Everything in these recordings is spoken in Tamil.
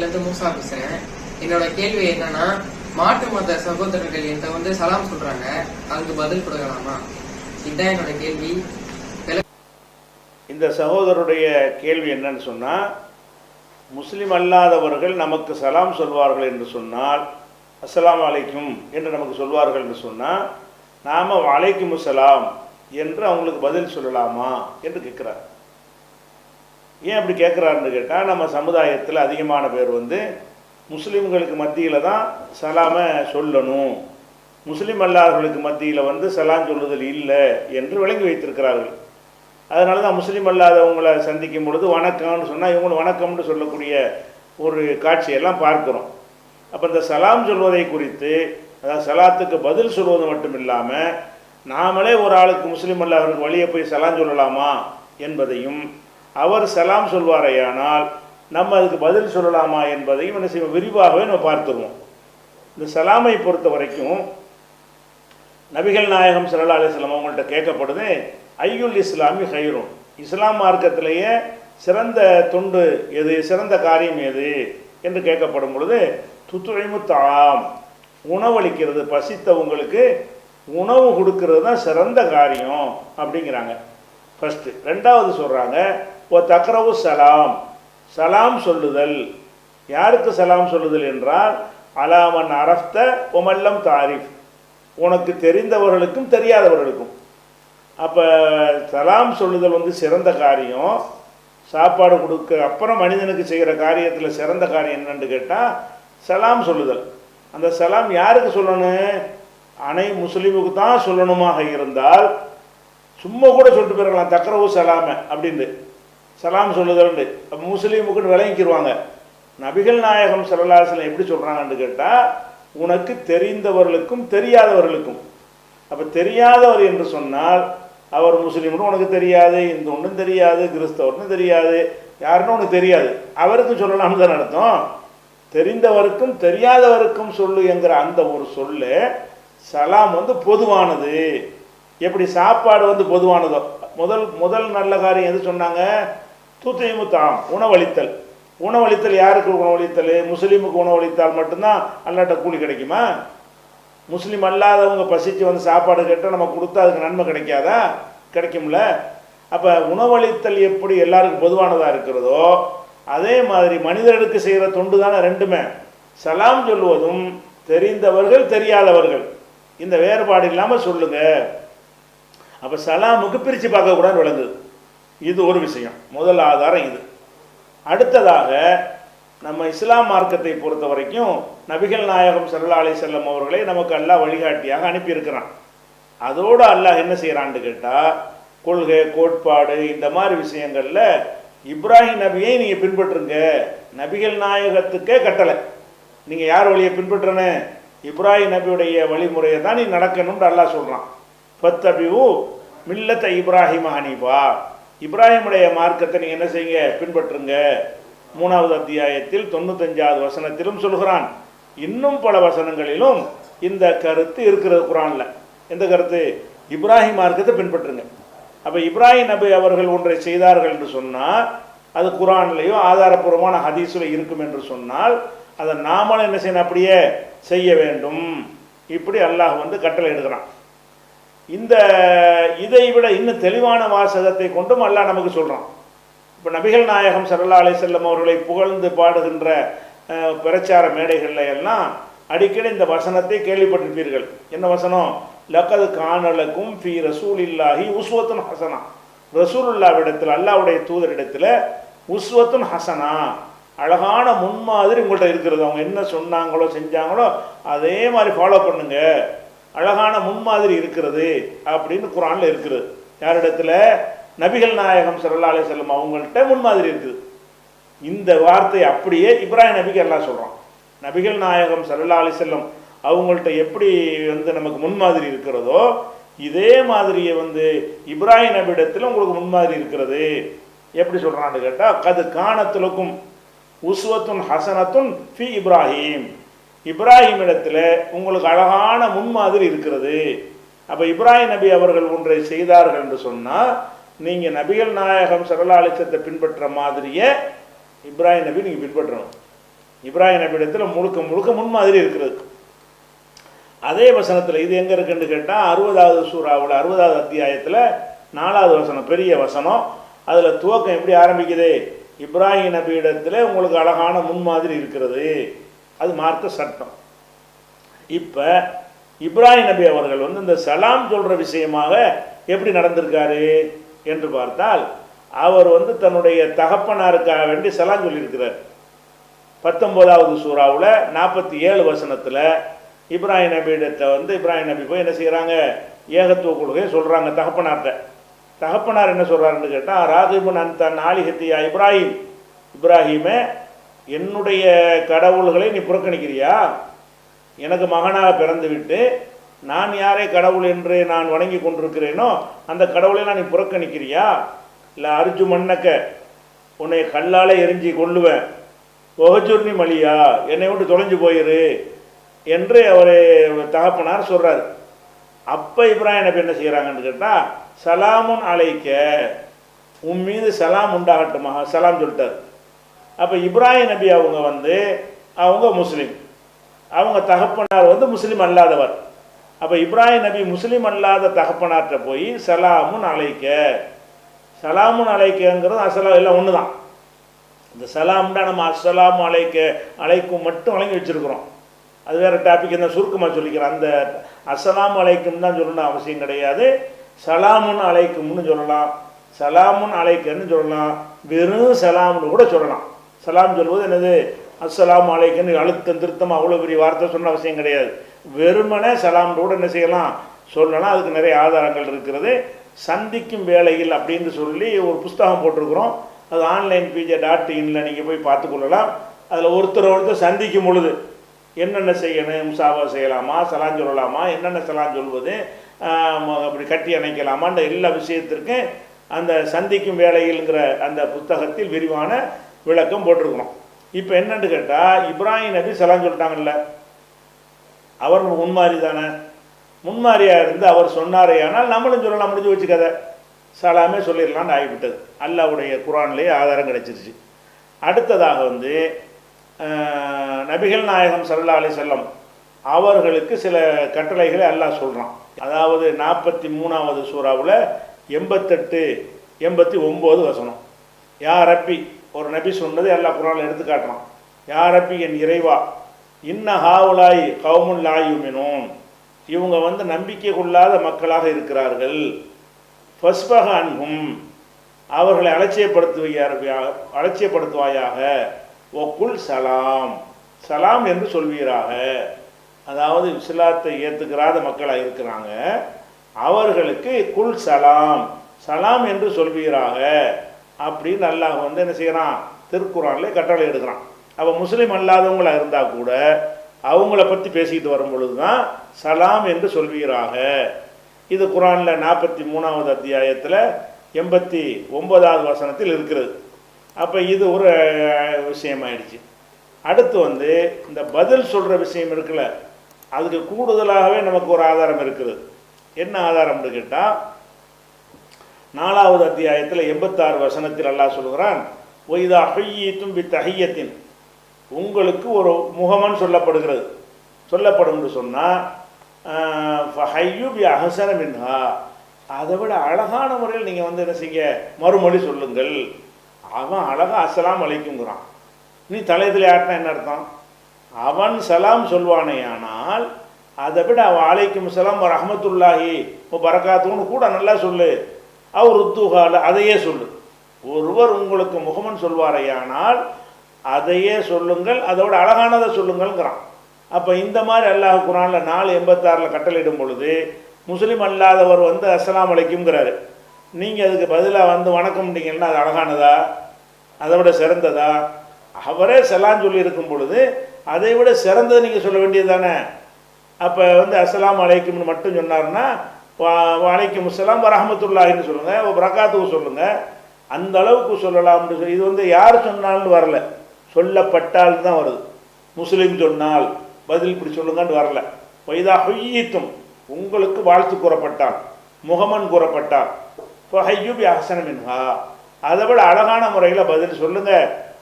பக்கத்துல இருந்து மூசா பேசுறேன். என்னோட கேள்வி என்னன்னா மாற்று மத சகோதரர்கள் என்கிட்ட வந்து சலாம் சொல்றாங்க. அதுக்கு பதில் கொடுக்கலாமா? இதுதான் என்னோட கேள்வி. இந்த சகோதரருடைய கேள்வி என்னன்னு சொன்னால் முஸ்லிம் அல்லாதவர்கள் நமக்கு சலாம் சொல்வார்கள் என்று சொன்னால் அஸ்லாம் அலைக்கும் என்று நமக்கு சொல்வார்கள் என்று சொன்னால் நாம் வலைக்கும் சலாம் என்று அவங்களுக்கு பதில் சொல்லலாமா என்று கேட்குறார். ஏன் அப்படி கேட்குறாருன்னு கேட்டால் நம்ம சமுதாயத்தில் அதிகமான பேர் வந்து முஸ்லீம்களுக்கு மத்தியில் தான் சலாமை சொல்லணும். முஸ்லீம் அல்லாதவர்களுக்கு மத்தியில் வந்து சலாம் சொல்லுதல் இல்லை என்று விளங்கி வைத்திருக்கிறார்கள். அதனால தான் முஸ்லீம் அல்லாதவங்களை சந்திக்கும் பொழுது வணக்கம்னு சொன்னால் இவங்களும் வணக்கம்னு சொல்லக்கூடிய ஒரு காட்சியெல்லாம் பார்க்குறோம். அப்போ இந்த சலாம் சொல்வதை குறித்து அதாவது சலாத்துக்கு பதில் சொல்வது மட்டும் இல்லாமல் நாமளே ஒரு ஆளுக்கு முஸ்லீம் அல்லாதவர்களுக்கு வழியை போய் சலாம் சொல்லலாமா என்பதையும் அவர் சலாம் சொல்வாரையானால் நம்ம அதுக்கு பதில் சொல்லலாமா என்பதையும் என்ன செய்வோம்? விரிவாகவே நம்ம பார்த்துருவோம். இந்த சலாமை பொறுத்த வரைக்கும் நபிகள் நாயகம் சல்லா அலிஸ்லாம் அவங்கள்ட்ட கேட்கப்படுது ஐயுல் இஸ்லாமி ஹைரும் இஸ்லாம் மார்க்கத்திலேயே சிறந்த தொண்டு எது சிறந்த காரியம் எது என்று கேட்கப்படும் பொழுது துத்துழைமு தாம் உணவளிக்கிறது பசித்தவங்களுக்கு உணவு கொடுக்கறது தான் சிறந்த காரியம் அப்படிங்கிறாங்க. ஃபஸ்ட்டு ரெண்டாவது சொல்கிறாங்க ஓ தக்ரவு சலாம். சலாம் சொல்லுதல். யாருக்கு சலாம் சொல்லுதல் என்றால் அலாமன் அரஃப்த ஒமல்லம் தாரிஃப். உனக்கு தெரிந்தவர்களுக்கும் தெரியாதவர்களுக்கும். அப்போ சலாம் சொல்லுதல் வந்து சிறந்த காரியம். சாப்பாடு கொடுக்க அப்புறம் மனிதனுக்கு செய்கிற காரியத்தில் சிறந்த காரியம் என்னென்னு கேட்டால் சலாம் சொல்லுதல். அந்த சலாம் யாருக்கு சொல்லணும்? அனை முஸ்லீமுக்கு தான் சொல்லணுமாக இருந்தால் சும்மா கூட சொல்லிட்டு போயிருக்கலாம் தக்கரவு சலாமை அப்படின்னு. சலாம் சொல்லுதல்ண்டு அப்போ முஸ்லீமுக்குன்னு விளங்கிக்கிடுவாங்க நபிகள் நாயகம் சல்லாஹலம் எப்படி சொல்கிறாங்கன்னு கேட்டால் உனக்கு தெரிந்தவர்களுக்கும் தெரியாதவர்களுக்கும். அப்போ தெரியாதவர் என்று சொன்னால் அவர் முஸ்லீம்னு உனக்கு தெரியாது இந்து ஒன்றும் தெரியாது கிறிஸ்தவர்னு தெரியாது யாருன்னு உனக்கு தெரியாது. அவருக்கும் சொல்லலாம் தான் அர்த்தம்? தெரிந்தவருக்கும் தெரியாதவருக்கும் சொல்லு என்கிற அந்த ஒரு சொல்லு சலாம் வந்து பொதுவானது. எப்படி சாப்பாடு வந்து பொதுவானதோ? முதல் முதல் நல்ல காரியம் எது சொன்னாங்க? தூத்தையும் தாம் உணவளித்தல். உணவளித்தல் யாருக்கு உணவளித்தல்? முஸ்லீமுக்கு உணவளித்தால் மட்டும்தான் அல்லாட்ட கூலி கிடைக்குமா? முஸ்லீம் அல்லாதவங்க பசிச்சு வந்து சாப்பாடு கேட்டால் நம்ம கொடுத்தா அதுக்கு நன்மை கிடைக்காதா? கிடைக்கும்ல. அப்போ உணவளித்தல் எப்படி எல்லாருக்கும் பொதுவானதாக இருக்கிறதோ அதே மாதிரி மனிதர்களுக்கு செய்கிற தொண்டு தானே ரெண்டுமே. சலாம் சொல்வதும் தெரிந்தவர்கள் தெரியாதவர்கள். இந்த வேறுபாடு இல்லாமல் சொல்லுங்க. அப்போ சலாமுக்கு பிரித்து பார்க்கக்கூடாது விளங்குது. இது ஒரு விஷயம். முதல் ஆதாரம் இது. அடுத்ததாக நம்ம இஸ்லாம் மார்க்கத்தை பொறுத்த வரைக்கும் நபிகள் நாயகம் ஸல்லல்லாஹு செல்லும் செல்லம் அவர்களை நமக்கு அல்லாஹ் வழிகாட்டியாக அனுப்பியிருக்கிறான். அதோடு அல்லாஹ் என்ன செய்கிறான்னு கேட்டால் கொள்கை கோட்பாடு இந்த மாதிரி விஷயங்களில் இப்ராஹிம் நபியை நீங்கள் பின்பற்றுங்க. நபிகள் நாயகத்துக்கே கட்டளை. நீங்கள் யார் வழியை பின்பற்றணும் இப்ராஹிம் நபியுடைய வழிமுறையை தான் நீ நடக்கணும்னு அல்லாஹ் சொல்கிறான் பத்தபிவு மில்லத்த இப்ராஹிம் ஹனீபா. இப்ராஹிமுடைய மார்க்கத்தை நீங்கள் என்ன செய்யுங்க? பின்பற்றுங்க. மூணாவது அத்தியாயத்தில் தொண்ணூத்தஞ்சாவது வசனத்திலும் சொல்கிறான். இன்னும் பல வசனங்களிலும் இந்த கருத்து இருக்கிறது குரானில். எந்த கருத்து? இப்ராஹிம் மார்க்கத்தை பின்பற்றுங்க. அப்போ இப்ராஹிம் நபி அவர்கள் ஒன்றை செய்தார்கள் என்று சொன்னால் அது குரான்லேயோ ஆதாரப்பூர்வமான ஹதீஸில் இருக்கும் என்று சொன்னால் அதை நாமளும் என்ன செய்யணும் அப்படியே செய்ய வேண்டும். இப்படி அல்லாஹ் வந்து கட்டளை எடுக்கிறான் இந்த இதை விட இன்னும் தெளிவான வாசகத்தை கொண்டும் அல்லாஹ் நமக்கு சொல்கிறான் இப்போ நபிகள் நாயகம் சரல்லா அலைஹி செல்லம் அவர்களை புகழ்ந்து பாடுகின்ற பிரச்சார மேடைகளில் எல்லாம் அடிக்கடி இந்த வசனத்தை கேள்விப்பட்டிருப்பீர்கள். என்ன வசனம்? லக்கது காணலக்கும் ஃபி ரசூலில்லாஹி உஸ்வத்துன் ஹசனா. ரசூலுல்லாவிடத்தில் அல்லாஹ்வுடைய தூதரிடத்தில் உஸ்வத்துன் ஹசனா. அழகான முன்மாதிரி உங்கள்கிட்ட இருக்கிறது. அவங்க என்ன சொன்னாங்களோ செஞ்சாங்களோ அதே மாதிரி ஃபாலோ பண்ணுங்கள் அழகான முன்மாதிரி இருக்கிறது அப்படின்னு குரானில் இருக்கிறது யாரிடத்துல? நபிகள் நாயகம் ஸல்லல்லாஹு அலைஹி வஸல்லம் அவங்கள்ட்ட முன்மாதிரி இருக்குது. இந்த வார்த்தை அப்படியே இப்ராஹிம் நபிக்கு எல்லாம் சொல்கிறோம் நபிகள் நாயகம் ஸல்லல்லாஹு அலைஹி அவங்கள்ட்ட எப்படி வந்து நமக்கு முன்மாதிரி இருக்கிறதோ இதே மாதிரியே வந்து இப்ராஹிம் நபிடத்தில் உங்களுக்கு முன்மாதிரி இருக்கிறது. எப்படி சொல்கிறான்னு கேட்டால் கது காணத்திலுக்கும் உஸ்வத்துன் ஹசனத்துன் ஃபி இப்ராஹிம். இப்ராஹிம் இடத்துல உங்களுக்கு அழகான முன்மாதிரி இருக்கிறது. அப்போ இப்ராஹிம் நபி அவர்கள் ஒன்றை செய்தார்கள் என்று சொன்னால் நீங்கள் நபிகள் நாயகம் சரலாலிசத்தை பின்பற்ற மாதிரியே இப்ராஹிம் நபி நீங்கள் பின்பற்றணும். இப்ராஹிம் நபியிடத்தில் முழுக்க முழுக்க முன்மாதிரி இருக்கிறது. அதே வசனத்தில் இது எங்கே இருக்குன்னு கேட்டால் அறுபதாவது சூறாவில் அறுபதாவது அத்தியாயத்தில் நாலாவது வசனம் பெரிய வசனம். அதில் துவக்கம் எப்படி ஆரம்பிக்குது? இப்ராஹிம் நபியிடத்தில் உங்களுக்கு அழகான முன்மாதிரி இருக்கிறது. அது மார்க்க சட்டம். இப்போ இப்ராஹிம் நபி அவர்கள் வந்து இந்த சலாம் சொல்கிற விஷயமாக எப்படி நடந்திருக்காரு என்று பார்த்தால் அவர் வந்து தன்னுடைய தகப்பனாருக்காக வேண்டி சலாம் சொல்லியிருக்கிறார். பத்தொம்போதாவது சூறாவில் நாற்பத்தி ஏழு வசனத்தில் இப்ராஹிம் நபியிடத்தை வந்து இப்ராஹிம் நபி போய் என்ன செய்கிறாங்க ஏகத்துவ கொள்கையை சொல்கிறாங்க தகப்பனார்கிட்ட தகப்பனார் என்ன சொல்கிறாருன்னு கேட்டால் ராகிபுன் அந்த நாளிகத்தியா இப்ராஹிம்? இப்ராஹிமே என்னுடைய கடவுள்களை நீ புறக்கணிக்கிறியா? எனக்கு மகனாக பிறந்துவிட்டு நான் யாரை கடவுள் என்று நான் வணங்கி கொண்டிருக்கிறேனோ அந்த கடவுளை நான் நீ புறக்கணிக்கிறியா? இல்லை அர்ஜு மன்னக்க உன்னை கல்லாலே எரிஞ்சு கொள்ளுவேன். ஒகஜுர்னி மலியா என்னை விட்டு தொலைஞ்சு போயிரு என்று அவர் தகப்பனார் சொல்கிறார் அப்போ இப்ராஹிம் நபி என்ன செய்கிறாங்கன்னு கேட்டால் சலாமுன் அழைக்க உன் மீது சலாம் உண்டாகட்டுமா? சலாம் சொல்லிட்டார். அப்போ இப்ராஹிம் நபி அவங்க வந்து அவங்க முஸ்லீம். அவங்க தகப்பனார் வந்து முஸ்லீம் அல்லாதவர். அப்போ இப்ராஹிம் நபி முஸ்லீம் அல்லாத தகப்பனார்கிட்ட போய் சலாமுன் அழைக்க சலாமுன் அழைக்கங்கிறது அசலா எல்லாம் ஒன்று தான் இந்த சலாம்னா நம்ம அசலாம் அழைக்க அலைக்கும் மட்டும் வழங்கி வச்சுருக்குறோம். அது வேறு டாபிக் என்ன சுருக்கமாக சொல்லிக்கிறேன். அந்த அசலாம் அழைக்கும் தான் சொல்லணும் அவசியம் கிடையாது. சலாமுன் அலைக்கும்னு சொல்லலாம். சலாமுன் அழைக்கன்னு சொல்லலாம். வெறும் சலாம்னு கூட சொல்லலாம். சலாம் சொல்வது என்னது? அஸ்லாம் அலைக்குன்னு அழுத்தம் திருத்தம் அவ்வளோ பெரிய வார்த்தை சொன்ன அவசியம் கிடையாது. வெறுமனே சலாம்னு கூட என்ன செய்யலாம்? சொல்லலாம். அதுக்கு நிறைய ஆதாரங்கள் இருக்கிறது. சந்திக்கும் வேலையில் அப்படின்னு சொல்லி ஒரு புஸ்தகம் போட்டிருக்கிறோம். அது ஆன்லைன் பிஜே டாட் இன்ல நீங்கள் போய் பார்த்துக்கொள்ளலாம் அதில் ஒருத்தர் ஒருத்தர் சந்திக்கும் பொழுது என்னென்ன செய்யணும்? முசாவா செய்யலாமா? சலான் சொல்லலாமா? என்னென்ன சலான் சொல்வது? அப்படி கட்டி அணைக்கலாமான்ற எல்லா விஷயத்திற்கும் அந்த சந்திக்கும் வேலையில்ங்கிற அந்த புத்தகத்தில் விரிவான விளக்கம் போட்டிருக்கிறோம் இப்போ என்னன்னு கேட்டால் இப்ராஹிம் நபி சலான் சொல்லிட்டாங்கல்ல அவர் முன்மாறி தானே முன்மாரியாக இருந்து அவர் சொன்னாரே ஆனால் நம்மளும் சொல்லலாம் முடிஞ்சு வச்சு கதை. சலாமே சொல்லிடலான்னு ஆகிவிட்டது. அல்லாவுடைய குரான்லேயே ஆதாரம் கிடைச்சிருச்சு. அடுத்ததாக வந்து நபிகள் நாயகம் சல்லா அலி செல்லம் அவர்களுக்கு சில கட்டளைகளை அல்லாஹ் சொல்கிறான் அதாவது நாற்பத்தி மூணாவது சூறாவில் எண்பத்தெட்டு எண்பத்தி ஒம்பது வசனம். யா ரப்பி ஒரு நபி சொன்னது எல்லா குரானில் எடுத்து காட்டுறான் யா ரப்பி என் இறைவா இன்ன ஹாவுலாய் கவுமுல்லாயுமினோன் இவங்க வந்து நம்பிக்கை கொள்ளாத மக்களாக இருக்கிறார்கள். ஃபஸ்பக அன்ஹும் அவர்களை அலட்சியப்படுத்துவையார் அலட்சியப்படுத்துவாயாக. ஒக்குல் சலாம் சலாம் என்று சொல்வீராக. அதாவது இஸ்லாத்தை ஏற்றுக்கிறாத மக்களாக இருக்கிறாங்க. அவர்களுக்கு குல் சலாம் சலாம் என்று சொல்வீராக. அப்படின்னு அல்லாஹ் வந்து என்ன செய்கிறான் திருக்குறான்லேயே கட்டளை எடுக்கிறான். அப்போ முஸ்லீம் அல்லாதவங்களாக இருந்தால் கூட அவங்கள பற்றி பேசிக்கிட்டு வரும் பொழுது தான் சலாம் என்று சொல்வீராக. இது குரானில் நாற்பத்தி மூணாவது அத்தியாயத்தில் எண்பத்தி ஒன்பதாவது வசனத்தில் இருக்கிறது. அப்போ இது ஒரு விஷயமாயிடுச்சு. அடுத்து வந்து இந்த பதில் சொல்கிற விஷயம் இருக்குல்ல அதுக்கு கூடுதலாகவே நமக்கு ஒரு ஆதாரம் இருக்குது. என்ன ஆதாரம்னு கேட்டால் நாலாவது அத்தியாயத்தில் எண்பத்தாறு வசனத்தில் அல்லாஹ் சொல்கிறான் ஒய்தா ஹொய்யீத்தும் பி தஹியத்தின். உங்களுக்கு ஒரு முகமன் சொல்லப்படுகிறது. சொல்லப்படும்னு சொன்னால் ஹையு பி அஹசன மின்ஹா. அதை விட அழகான முறையில் நீங்கள் வந்து என்ன செய்ய மறுமொழி சொல்லுங்கள். அவன் அழகாக அஸ்ஸலாம் அழைக்குங்கிறான் நீ தலையத்தில் ஆட்டினா என்ன அர்த்தம்? அவன் சலாம் சொல்வானேயானால் அதை விட அவன் அழைக்கும் சலாம் ரஹமத்துல்லாஹி பரக்காத்துன்னு கூட நல்லா சொல்லு. அவர் ருத்துகால அதையே சொல்லு. ஒருவர் உங்களுக்கு முகமன் சொல்வாரையானால் அதையே சொல்லுங்கள் அதோட அழகானதை சொல்லுங்கள்ங்கிறான். அப்போ இந்த மாதிரி அல்லாஹ் குரானில் நாலு எண்பத்தாறில் கட்டளையிடும் பொழுது முஸ்லீம் அல்லாதவர் வந்து அஸ்லாம் அலைக்கும்ங்கிறாரு. நீங்கள் அதுக்கு பதிலாக வந்து வணக்கம்ட்டீங்கன்னா அது அழகானதா? அதை விட சிறந்ததா? அவரே செலான் சொல்லி இருக்கும் பொழுது அதை விட சிறந்தது நீங்கள் சொல்ல வேண்டியது தானே? அப்போ வந்து அஸ்லாம் அலைக்கும்னு மட்டும் சொன்னார்னா வலைக்கும் அஸ்ஸலாம் வரஹமத்துல்லாஹின்னு சொல்லுங்கள் பிரகாத்துக்கு சொல்லுங்கள் அந்த அளவுக்கு சொல்லலாம்னு சொல்லி இது வந்து யார் சொன்னாலும் வரல. சொல்லப்பட்டால் தான் வருது. முஸ்லீம் சொன்னால் பதில் இப்படி சொல்லுங்கன்னு வரல. வைதா ஹொய்யீத்தும் உங்களுக்கு வாழ்த்து கூறப்பட்டான் முகமன் கூறப்பட்டான். இப்போ ஹையூபி அஹசன மின்ஹா. அதை விட அழகான முறையில் பதில் சொல்லுங்க.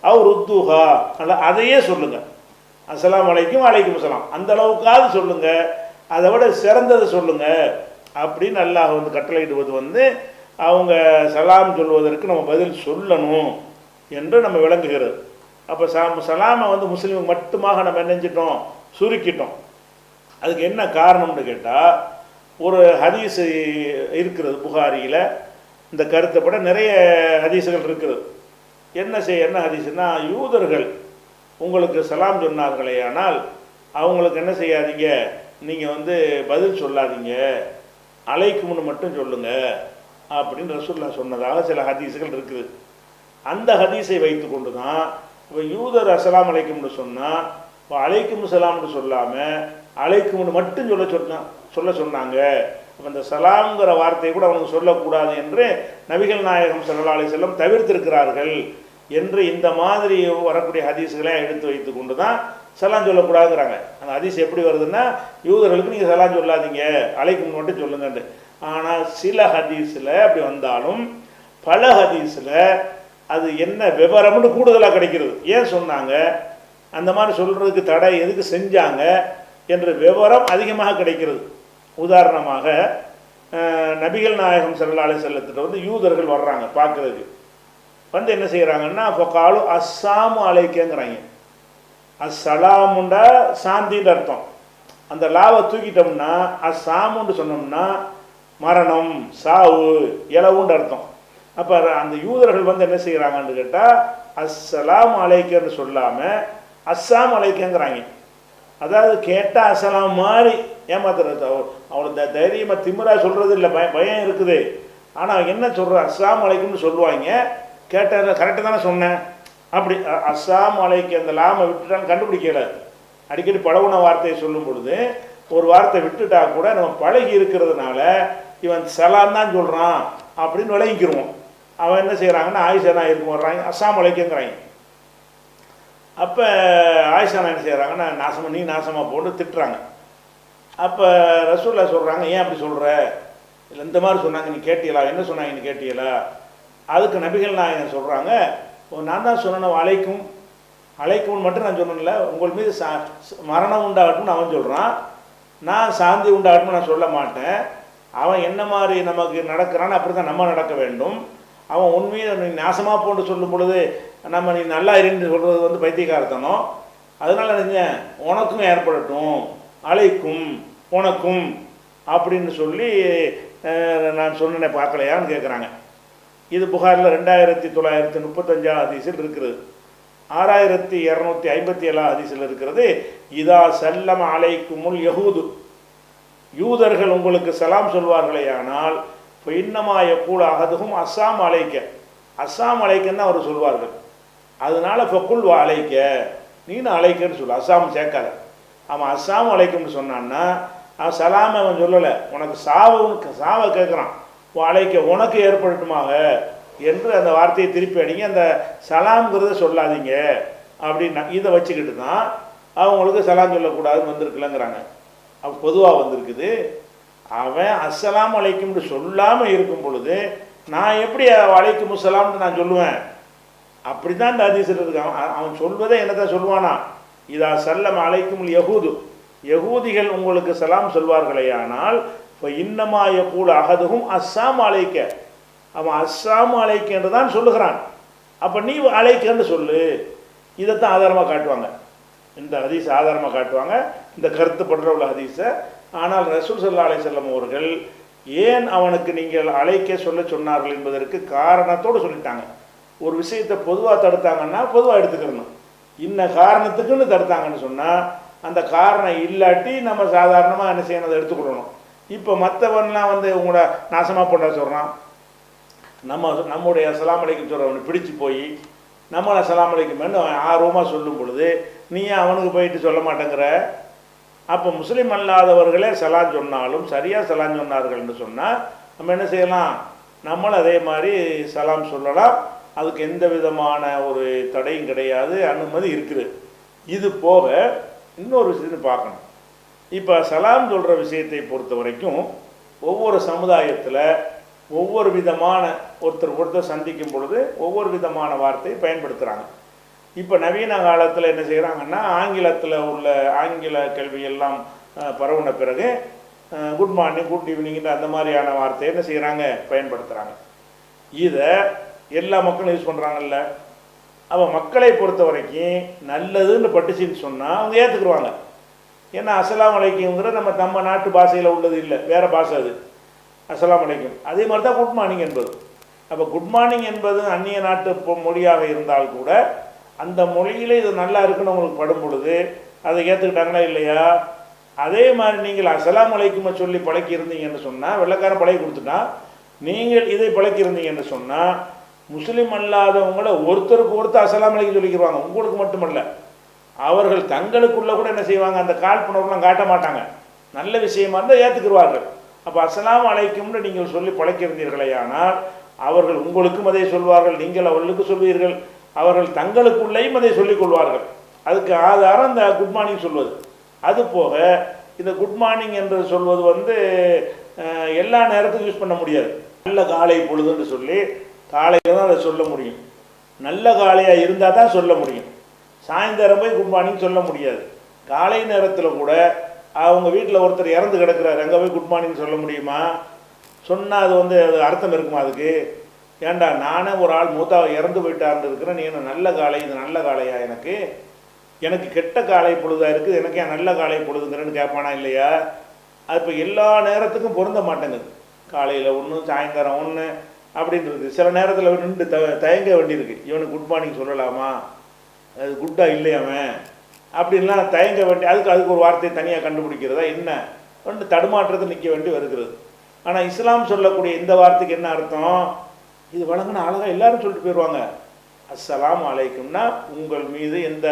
அவர் உத்துஹா அல்ல அதையே சொல்லுங்க. அஸ்லாம் வலைக்கும் வலைக்கும் அஸ்ஸலாம். அந்த அளவுக்காவது சொல்லுங்க. அதை விட சிறந்ததை சொல்லுங்க. அப்படின்னு அல்லாஹ் வந்து கட்டளையிடுவது வந்து அவங்க சலாம் சொல்வதற்கு நம்ம பதில் சொல்லணும் என்று நம்ம விளங்குகிறது. அப்போ சலாம் சலாமை வந்து முஸ்லீம் மட்டுமாக நம்ம நினைஞ்சிட்டோம் சுருக்கிட்டோம். அதுக்கு என்ன காரணம்னு கேட்டால் ஒரு ஹதீஸ் இருக்கிறது புகாரியில் இந்த கருத்தைப்பட நிறைய ஹதீஸுகள் இருக்குது. என்ன செய்ய என்ன ஹதீஸ்னா யூதர்கள் உங்களுக்கு சலாம் சொன்னார்களே ஆனால் அவங்களுக்கு என்ன செய்யாதீங்க? நீங்கள் வந்து பதில் சொல்லாதீங்க. அலைக்கும்னு மட்டும் சொல்லுங்க அப்படின்னு ரசூல்லா சொன்னதாக சில ஹதீஸுகள் இருக்குது. அந்த ஹதீஸை வைத்துக்கொண்டு தான் இப்போ யூதர் அசலாம் அழைக்கும்னு சொன்னால் இப்போ அலைக்கும் சலாம்னு சொல்லாமல் அழைக்கும்னு மட்டும் சொல்ல சொன்னா சொல்ல சொன்னாங்க. அப்போ இந்த சலாம்ங்கிற வார்த்தையை கூட அவனுக்கு சொல்லக்கூடாது என்று நபிகள் நாயகம் சல்லா அலி செல்லம் தவிர்த்திருக்கிறார்கள் என்று இந்த மாதிரி வரக்கூடிய ஹதீஸுகளை எடுத்து வைத்து கொண்டு தான் செல்லாம் சொல்லக்கூடாதுங்கிறாங்க. அந்த அதிசயம் எப்படி வருதுன்னா யூதர்களுக்கு நீங்கள் சலாம் சொல்லாதீங்க அலைக்கும் மட்டும் சொல்லுங்கன்ட்டு. ஆனால் சில ஹதீஸில் அப்படி வந்தாலும் பல ஹதீஸில் அது என்ன விவரம்னு கூடுதலாக கிடைக்கிறது. ஏன் சொன்னாங்க? அந்த மாதிரி சொல்கிறதுக்கு தடை எதுக்கு செஞ்சாங்க? என்ற விவரம் அதிகமாக கிடைக்கிறது. உதாரணமாக நபிகள் நாயகம் ஸல்லல்லாஹு அலைஹி செல்லத்திட்ட வந்து யூதர்கள் வர்றாங்க பார்க்குறதுக்கு. வந்து என்ன செய்கிறாங்கன்னா இப்போ காலும் அஸ்ஸாமு அலைக்கேங்கிறாங்க. அஸ்ஸலாமுண்டா சாந்தின்னு அர்த்தம். அந்த லாவை தூக்கிட்டோம்னா அஸ்ஸாமுன்னு சொன்னோம்னா மரணம் சாவு இளவுண்டு அர்த்தம். அப்போ அந்த யூதர்கள் வந்து என்ன செய்கிறாங்கன்னு கேட்டால் அஸ்ஸலாம் அலைக்கன்னு சொல்லாமல் அஸ்ஸாம் அலைக்கங்கிறாங்க. அதாவது கேட்டால் அசலாம் மாதிரி ஏமாத்துறது. அவ- அவளை த தைரியமாக திமிரா சொல்கிறது இல்லை பயம் பயம் இருக்குது ஆனால் என்ன சொல்கிற அஸ்ஸாம் அலைக்கும்னு சொல்லுவாங்க. கேட்டால் கரெக்டாக தானே சொன்னேன்? அப்படி அஸ்ஸாம் அலைக்கு அந்த லாமை விட்டுட்டான்னு கண்டுபிடிக்கல. அடிக்கடி பழகுன வார்த்தையை சொல்லும் பொழுது ஒரு வார்த்தை விட்டுட்டா கூட நம்ம பழகி இருக்கிறதுனால இவன் சலான் தான் சொல்கிறான் அப்படின்னு விளங்கிக்கிருவோம். அவன் என்ன செய்கிறாங்கன்னா ஆயிஷா இருக்கும் வர்றாங்க அஸ்ஸாம் அலைக்குங்கிறாங்க. அப்போ ஆயிஷா என்ன செய்கிறாங்கன்னா நாசமாக நீ நாசமாக போட்டு திட்டுறாங்க. அப்போ ரசூல்லா சொல்கிறாங்க ஏன் அப்படி சொல்கிற இல்லை இந்த மாதிரி சொன்னாங்க நீ கேட்டியலா? என்ன சொன்னாங்க நீ கேட்டியலா? அதுக்கு நபிகள் நாயகன் சொல்கிறாங்க நான் தான் சொன்னேன் அழைக்கும். அழைக்கும்னு மட்டும் நான் சொன்னேன்ல உங்கள் மீது சா மரணம் உண்டாகட்டும்னு அவன் சொல்கிறான் நான் சாந்தி உண்டாகட்டும்னு நான் சொல்ல மாட்டேன். அவன் என்ன மாதிரி நமக்கு நடக்கிறான்னு அப்படி தான் நம்ம நடக்க வேண்டும். அவன் உண்மையை நீ நாசமாக போன்று சொல்லும் பொழுது நம்ம நீ நல்லா இருந்து சொல்கிறது வந்து பைத்தியக்காரத்தனம். அதனால நீங்க உனக்கும் ஏற்படட்டும். அழைக்கும் உனக்கும் அப்படின்னு சொல்லி நான் சொன்னேனே பார்க்கலையான்னு கேட்குறாங்க இது புகாரில் ரெண்டாயிரத்தி தொள்ளாயிரத்தி முப்பத்தஞ்சாம் அதிசல் இருக்கிறது. ஆறாயிரத்தி இரநூத்தி ஐம்பத்தி ஏழாம் அதிசல் இருக்கிறது இதா சல்லம அலைக்குமுல் யகூது யூதர்கள் உங்களுக்கு சலாம் சொல்வார்களேயானால் இப்போ இன்னமா எப்பூல அகதுகும் அஸ்ஸாம் அழைக்க அஸ்ஸாம் அழைக்கன்னு அவர் சொல்வார்கள். அதனால ஃபக்குல் குல்வா அழைக்க நீனு அழைக்கன்னு சொல்லு அஸ்ஸாம் சேர்க்காத. அவன் அஸ்ஸாம் அழைக்கும்னு சொன்னான்னா அவன் சலாமை அவன் சொல்லலை. உனக்கு சாவுன்னு சாவை கேட்குறான். வாழைக்க உனக்கு ஏற்படட்டுமாக என்று அந்த வார்த்தையை திருப்பி அடிங்க. அந்த சலாம்ங்கிறத சொல்லாதீங்க அப்படின்னா இதை வச்சுக்கிட்டு தான் அவங்களுக்கு சலாம் சொல்லக்கூடாதுன்னு வந்திருக்கலங்கிறாங்க. பொதுவாக வந்திருக்குது. அவன் அஸ்ஸலாம் அலைக்கும்னு சொல்லாமல் இருக்கும் பொழுது நான் எப்படி அலைக்கும் சலாம்னு நான் சொல்லுவேன்? அப்படி தான் இந்த அதிசயம் இருக்கான் அவன் அவன் சொல்வதே என்னதான் சொல்லுவானா? இதா சல்லம் அழைக்கும் யகூது. யகூதிகள் உங்களுக்கு சலாம் சொல்வார்களேயானால் இப்போ இன்னமாய யகூல் அகதுகும் அஸ்ஸாம் அழைக்க அவன் அஸ்ஸாம் அழைக்க என்று தான் சொல்லுகிறான். அப்போ நீ அழைக்கன்னு சொல்லு. இதைத்தான் ஆதாரமாக காட்டுவாங்க. இந்த ஹதீஸ் ஆதாரமாக காட்டுவாங்க. இந்த கருத்துப்படுற உள்ள ஹதீஸை. ஆனால் ரசூல் சல்லா அலை செல்லம் அவர்கள் ஏன் அவனுக்கு நீங்கள் அழைக்க சொல்ல சொன்னார்கள் என்பதற்கு காரணத்தோடு சொல்லிட்டாங்க. ஒரு விஷயத்தை பொதுவாக தடுத்தாங்கன்னா பொதுவாக எடுத்துக்கிறணும் இன்ன காரணத்துக்குன்னு தடுத்தாங்கன்னு சொன்னால் அந்த காரணம் இல்லாட்டி நம்ம சாதாரணமாக என்ன செய்யணும்? அதை எடுத்துக்கிடணும் இப்போ மற்றவன்லாம் வந்து உங்களோட நாசமாக பண்ண சொல்கிறான் நம்ம நம்முடைய சலாம் அலைக்கும் சொல்கிறவனை பிடிச்சு போய் நம்மளை சலாம் அலைக்கும்னு அவன் ஆர்வமாக சொல்லும் பொழுது நீ ஏன் அவனுக்கு போயிட்டு சொல்ல மாட்டேங்கிற? அப்போ முஸ்லீம் அல்லாதவர்களே சலான் சொன்னாலும் சரியாக சலான் சொன்னார்கள்னு சொன்னால் நம்ம என்ன செய்யலாம்? நம்மளும் அதே மாதிரி சலாம் சொல்லலாம். அதுக்கு எந்த விதமான ஒரு தடையும் கிடையாது. அனுமதி இருக்குது. இது போக இன்னொரு விஷயத்தை பார்க்கணும். இப்போ சலாம் சொல்கிற விஷயத்தை பொறுத்த வரைக்கும் ஒவ்வொரு சமுதாயத்தில் ஒவ்வொரு விதமான ஒருத்தர் ஒருத்தர் சந்திக்கும் பொழுது ஒவ்வொரு விதமான வார்த்தையை பயன்படுத்துகிறாங்க இப்போ நவீன காலத்தில் என்ன செய்கிறாங்கன்னா ஆங்கிலத்தில் உள்ள ஆங்கில கல்வியெல்லாம் பரவுன பிறகு குட் மார்னிங் குட் ஈவினிங்கிற அந்த மாதிரியான வார்த்தையை என்ன செய்கிறாங்க பயன்படுத்துகிறாங்க இதை எல்லா மக்களும் யூஸ் பண்ணுறாங்கல்ல அப்போ மக்களை பொறுத்த வரைக்கும் நல்லதுன்னு பட்டுச்சுன்னு சொன்னால் அவங்க ஏற்றுக்குருவாங்க ஏன்னா அசலாம் அலைக்குங்கிற நம்ம நம்ம நாட்டு பாஷையில் உள்ளது இல்லை. வேறு பாஷை அது. அசலாம் அலைக்கும். அதே மாதிரி தான் குட் மார்னிங் என்பது அப்போ குட் மார்னிங் என்பது அந்நிய நாட்டு மொழியாக இருந்தால் கூட அந்த மொழியிலே இது நல்லா இருக்குன்னு உங்களுக்கு படும் பொழுது அதை ஏற்றுக்கிட்டாங்களா இல்லையா? அதே மாதிரி நீங்கள் அசலாம் அலைக்குமை சொல்லி பழக்கி இருந்தீங்கன்னு சொன்னால் வெள்ளக்காரன் பழகி கொடுத்துட்டான் நீங்கள் இதை பழக்கி இருந்தீங்கன்னு சொன்னால் முஸ்லீம் அல்லாதவங்கள ஒருத்தருக்கு ஒருத்தர் அசலாம் அலைக்கு சொல்லிக்கிறாங்க உங்களுக்கு மட்டுமல்ல. அவர்கள் தங்களுக்குள்ள கூட என்ன செய்வாங்க? அந்த காழ்ப்புணர்வுலாம் காட்ட மாட்டாங்க. நல்ல விஷயமா இருந்தால் ஏற்றுக்குருவார்கள் அப்போ அஸ்ஸலாமு அழைக்கும்னு நீங்கள் சொல்லி பழக்கியிருந்தீர்களே ஆனால் அவர்கள் உங்களுக்கும் அதை சொல்வார்கள் நீங்கள் அவர்களுக்கு சொல்வீர்கள். அவர்கள் தங்களுக்குள்ளேயும் அதை சொல்லிக் கொள்வார்கள். அதுக்கு ஆதாரம் இந்த குட் மார்னிங் சொல்வது. அது போக இந்த குட் மார்னிங் என்று சொல்வது வந்து எல்லா நேரத்துக்கும் யூஸ் பண்ண முடியாது. நல்ல காலை பொழுதுன்னு சொல்லி காலையில் தான் அதை சொல்ல முடியும். நல்ல காலையாக இருந்தால் தான் சொல்ல முடியும். சாயந்தரம் போய் குட் மார்னிங் சொல்ல முடியாது. காலை நேரத்தில் கூட அவங்க வீட்டில் ஒருத்தர் இறந்து கிடக்குறாரு. அங்கே போய் குட் மார்னிங் சொல்ல முடியுமா? சொன்னால் அது வந்து அது அர்த்தம் இருக்குமா அதுக்கு? ஏன்டா நானே ஒரு ஆள் மூத்தா இறந்து போயிட்டாருன்னு இருக்கிறேன். நீ என்ன நல்ல காலை இது நல்ல காலையா எனக்கு? எனக்கு கெட்ட காலை பொழுதாக இருக்குது. எனக்கு ஏன் நல்ல காலை பொழுதுங்கிறேன்னு கேட்பானா இல்லையா? அது இப்போ எல்லா நேரத்துக்கும் பொருந்த மாட்டேங்குது. காலையில் ஒன்று சாயந்தரம் ஒன்று அப்படின்றது. சில நேரத்தில் நின்று த தயங்க வேண்டியிருக்கு. இவனுக்கு குட் மார்னிங் சொல்லலாமா? அது குட்டா இல்லையாவன் அப்படின்லாம் தயங்க வேண்டிய அதுக்கு அதுக்கு ஒரு வார்த்தையை தனியாக கண்டுபிடிக்கிறதா? என்ன? ஒன்று தடுமாற்றத்தை நிற்க வேண்டி வருகிறது. ஆனால் இஸ்லாம் சொல்லக்கூடிய இந்த வார்த்தைக்கு என்ன அர்த்தம்? இது வழங்கின அழகாக எல்லாரும் சொல்லிட்டு போயிடுவாங்க அஸ்ஸலாம் அலைக்கும்னா உங்கள் மீது எந்த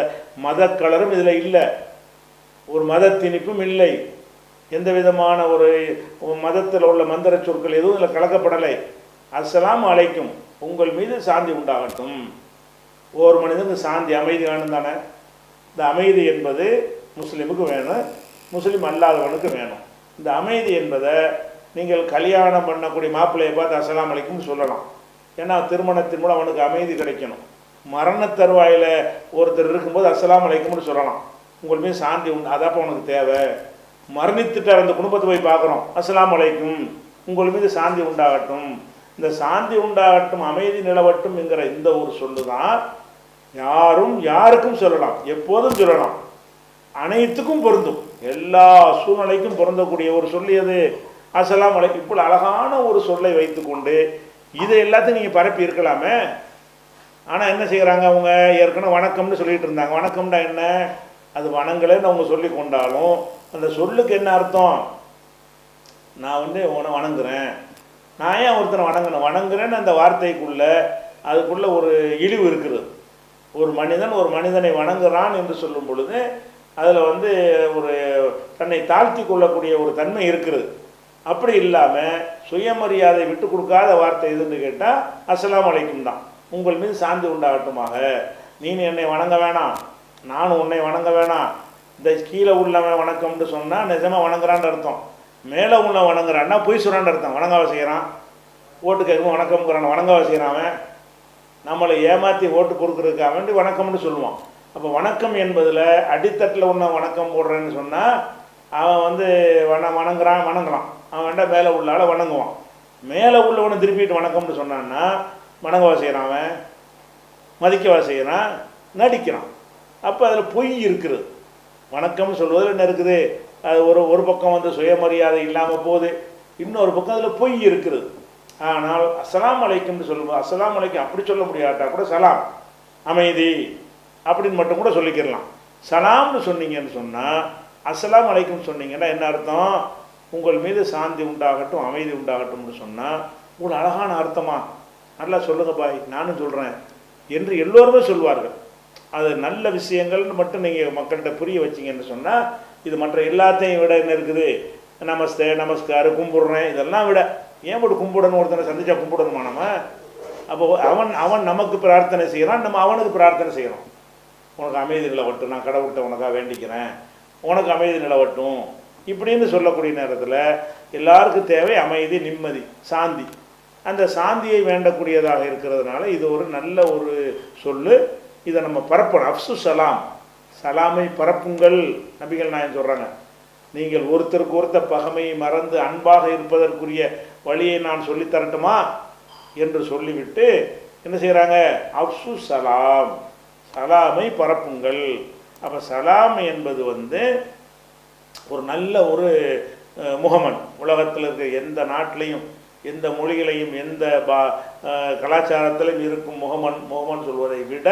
மத கலரும் இதில் இல்லை. ஒரு மத திணிப்பும் இல்லை. எந்த விதமான ஒரு மதத்தில் உள்ள மந்திர சொற்கள் எதுவும் இதில் கலக்கப்படலை. அஸ்ஸலாம் அலைக்கும். உங்கள் மீது சாந்தி உண்டாகட்டும். ஒவ்வொரு மனிதனுக்கு சாந்தி அமைதி வேணும் தானே? இந்த அமைதி என்பது முஸ்லீமுக்கு வேணும் முஸ்லீம் அல்லாதவனுக்கு வேணும். இந்த அமைதி என்பதை நீங்கள் கல்யாணம் பண்ணக்கூடிய மாப்பிள்ளையை பார்த்து அசலாம் அலைக்கும் சொல்லலாம். ஏன்னா திருமணத்தின் மூலம் அவனுக்கு அமைதி கிடைக்கணும். மரண தருவாயில் ஒருத்தர் இருக்கும்போது அசலாம் அலைக்கும்னு சொல்லலாம். உங்கள் மீது சாந்தி உண்டு அதாப்போ உனக்கு தேவை. மரணித்துட்டார் அந்த குடும்பத்தை போய் பார்க்குறோம். அஸ்லாம் அலைக்கும். உங்கள் மீது சாந்தி உண்டாகட்டும். இந்த சாந்தி உண்டாகட்டும் அமைதி நிலவட்டும் என்கிற இந்த ஒரு சொல்லு தான் யாரும் யாருக்கும் சொல்லலாம் எப்போதும் சொல்லலாம். அனைத்துக்கும் பொருந்தும். எல்லா சூழ்நிலைக்கும் பொருந்தக்கூடிய ஒரு சொல்லியது அசலாம் அலைக்கும். இப்போ அழகான ஒரு சொல்லை வைத்துக்கொண்டு இதை எல்லாத்தையும் நீங்கள் பரப்பி இருக்கலாமே. ஆனால் என்ன செய்கிறாங்க அவங்க? ஏற்கனவே வணக்கம்னு சொல்லிட்டு இருந்தாங்க. வணக்கம்டா என்ன? அது வணங்கலைன்னு அவங்க சொல்லி கொண்டாலும் அந்த சொல்லுக்கு என்ன அர்த்தம்? நான் வந்து உன வணங்குறேன். நான் ஏன் ஒருத்தனை வணங்கணும் வணங்குறேன்னு அந்த வார்த்தைக்குள்ள அதுக்குள்ள ஒரு இழிவு இருக்கிறது ஒரு மனிதன் ஒரு மனிதனை வணங்குறான் என்று சொல்லும் பொழுது அதில் வந்து ஒரு தன்னை தாழ்த்தி கொள்ளக்கூடிய ஒரு தன்மை இருக்கிறது அப்படி இல்லாமல் சுயமரியாதை விட்டு கொடுக்காத வார்த்தை எதுன்னு கேட்டால் அஸ்லாம் அலைக்கும் தான். உங்கள் மீது சாந்தி உண்டாகட்டுமாக. நீ என்னை வணங்க வேணாம். நானும் உன்னை வணங்க வேணாம். இந்த கீழே உள்ளவன் வணக்கம்னு சொன்னால் நிஜமாக வணங்குறான்னு அர்த்தம். மேலே உள்ள வணங்குறான்னா பொய் சொல்கிறான்னு அர்த்தம். வணங்காவ செய்கிறான் ஓட்டு கேட்கும் வணக்கம்ங்கிறான். வணங்காவ செய்கிறான் அவன். நம்மளை ஏமாற்றி ஓட்டு கொடுக்குறதுக்கு வேண்டி வணக்கம்னு சொல்லுவான். அப்போ வணக்கம் என்பதில் அடித்தட்டில் உன்ன வணக்கம் போடுறேன்னு சொன்னால் அவன் வந்து வண வணங்குறான் வணங்குறான். அவன் வேண்டாம் மேலே உள்ளால வணங்குவான். மேலே உள்ளவனை திருப்பிட்டு வணக்கம்னு சொன்னான்னா வணங்கவா செய்கிறான் அவன்? மதிக்கவா செய்கிறான் நடிக்கிறான். அப்போ அதில் பொய் இருக்குது. வணக்கம்னு சொல்வதில் என்ன இருக்குது? அது ஒரு ஒரு பக்கம் வந்து சுயமரியாதை இல்லாமல் போகுது. இன்னொரு பக்கம் அதில் பொய் இருக்குது ஆனால் அஸ்ஸலாமு அலைக்கும்னு சொல்லும்போது அஸ்ஸலாமு அலைக்கும் அப்படி சொல்ல முடியாட்டா கூட சலாம் அமைதி அப்படின்னு மட்டும் கூட சொல்லிக்கிடலாம். சலாம்னு சொன்னீங்கன்னு சொன்னால் அஸ்ஸலாமு அலைக்கும் சொன்னீங்கன்னா என்ன அர்த்தம்? உங்கள் மீது சாந்தி உண்டாகட்டும் அமைதி உண்டாகட்டும்னு சொன்னால் உங்களுக்கு அழகான அர்த்தமா? நல்லா சொல்லுங்க பாய் நானும் சொல்கிறேன் என்று எல்லோருமே சொல்வார்கள். அது நல்ல விஷயங்கள்னு மட்டும் நீங்கள் மக்கள்கிட்ட புரிய வச்சிங்கன்னு சொன்னால் இது மற்ற எல்லாத்தையும் விட என்ன இருக்குது? நமஸ்தே நமஸ்கார் கும்பிடுறேன். இதெல்லாம் விட ஏன் போட்டு கும்பிடணும்? ஒருத்தனை சந்திச்சா கும்பிடணுமா நம்ம? அப்போ அவன் அவன் நமக்கு பிரார்த்தனை செய்கிறான் நம்ம அவனுக்கு பிரார்த்தனை செய்கிறோம். உனக்கு அமைதி நிலவட்டும் நான் கடவுள்கிட்ட உனக்காக வேண்டிக்கிறேன். உனக்கு அமைதி நிலவட்டும். இப்படின்னு சொல்லக்கூடிய நேரத்தில் எல்லாருக்கும் தேவை அமைதி நிம்மதி சாந்தி. அந்த சாந்தியை வேண்டக்கூடியதாக இருக்கிறதுனால இது ஒரு நல்ல ஒரு சொல்லு. இதை நம்ம பரப்பணும். அப்சு சலாம். சலாமை பரப்புங்கள் நபிகள் நாயன் சொல்கிறாங்க நீங்கள் ஒருத்தருக்கு ஒருத்தர் பகைமையை மறந்து அன்பாக இருப்பதற்குரிய வழியை நான் சொல்லித் தரட்டுமா? என்று சொல்லிவிட்டு என்ன செய்கிறாங்க அப்சு சலாம். சலாமை பரப்புங்கள். அப்போ சலாம் என்பது வந்து ஒரு நல்ல ஒரு முகமன். உலகத்தில் இருக்க எந்த நாட்டிலையும் எந்த மொழிகளையும் எந்த பா கலாச்சாரத்திலையும் கலாச்சாரத்திலும் இருக்கும் முகமன் முகமன் சொல்வதை விட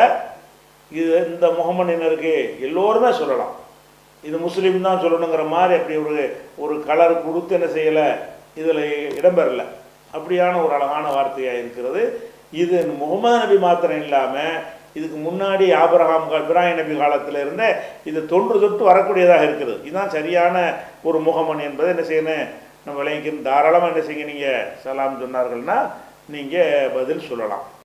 இது இந்த முகமனினருக்கு எல்லோருமே சொல்லலாம். இது முஸ்லீம் தான் சொல்லணுங்கிற மாதிரி அப்படி ஒரு ஒரு கலர் கொடுத்து என்ன செய்யலை இதில் இடம்பெறல. அப்படியான ஒரு அழகான வார்த்தையாக இருக்கிறது. இது முகமது நபி மாத்திரம் இல்லாமல் இதுக்கு முன்னாடி ஆபரகாம் கா- இப்ராஹிம் நபி காலத்தில் இருந்த இது தொன்று தொட்டு வரக்கூடியதாக இருக்குது. இதுதான் சரியான ஒரு முகமன் என்பதை என்ன செய்யணும்? நம்ம விளங்கிக்கணும் தாராளமாக என்ன செய்யுங்க நீங்கள் சலாம் சொன்னார்கள்னா நீங்கள் பதில் சொல்லலாம்.